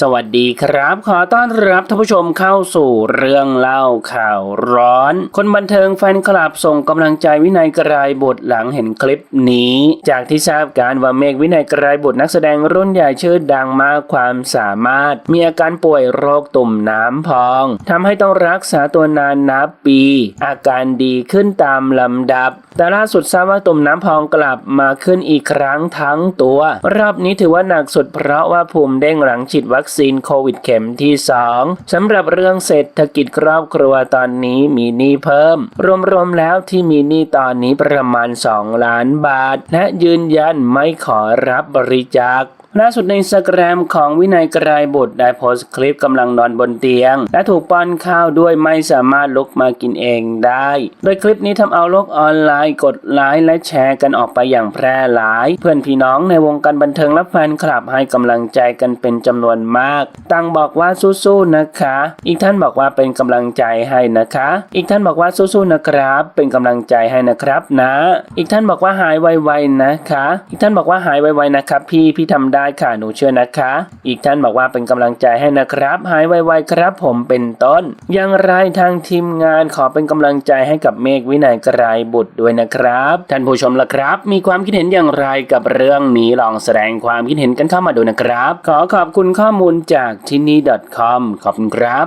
สวัสดีครับ ขอต้อนรับท่านผู้ชมเข้าสู่เรื่องเล่าข่าวร้อน คนบันเทิงแฟนคลับส่งกำลังใจวินัยกรายบุตรหลังเห็นคลิปนี้ จากที่ทราบการว่าเมฆวินัยกรายบุตรนักแสดงรุ่นใหญ่ชื่อดังมากความสามารถ มีอาการป่วยโรคตุ่มน้ำพอง ทำให้ต้องรักษาตัวนานนับปี อาการดีขึ้นตามลำดับ แต่ล่าสุดทราบว่าตุ่มน้ำพองกลับมาขึ้นอีกครั้งทั้งตัว รอบนี้ถือว่าหนักสุดเพราะว่าภูมิเด้งหลังฉีดวััคซีนโควิดเข็มที่ 2สำหรับเรื่องเศรษฐกิจครอบครัวตอนนี้มีหนี้เพิ่ม รวมๆแล้วที่มีหนี้ตอนนี้ประมาณ 2 ล้านบาท และยืนยันไม่ขอรับบริจาค ล่าสุดในสแกรมของวินัยกรายบุตรได้โพสต์คลิปกำลังนอนบนเตียง และถูกป้อนข้าวด้วยไม่สามารถลุกมากินเองได้ โดยคลิปนี้ทำเอาโลกออนไลน์กดไลค์และแชร์กันออกไปอย่างแพร่หลาย เพื่อนพี่น้องในวงการบันเทิงและแฟนคลับให้กำลังใจกันเป็นจำนวนมากต่างบอกว่าสู้ๆนะคะ อีกท่านบอกว่าเป็นกำลังใจให้นะคะ อีกท่านบอกว่าสู้ๆนะครับ เป็นกำลังใจให้นะครับนะ อีกท่านบอกว่าหายไวๆนะคะ อีกท่านบอกว่าหายไวๆนะครับ พี่พี่ทำได้ได้ค่ะหนูเชื่อนะคะ อีกท่านบอกว่าเป็นกำลังใจให้นะครับ หายไวๆครับผมเป็นต้น อย่างไรทางทีมงานขอเป็นกำลังใจให้กับเมฆวินัยกรายบุตรด้วยนะครับ ท่านผู้ชมล่ะครับ มีความคิดเห็นอย่างไรกับเรื่องนี้ลองแสดงความคิดเห็นกันเข้ามาดูนะครับ ขอขอบคุณข้อมูลจากที่นี่ .com ขอบคุณครับ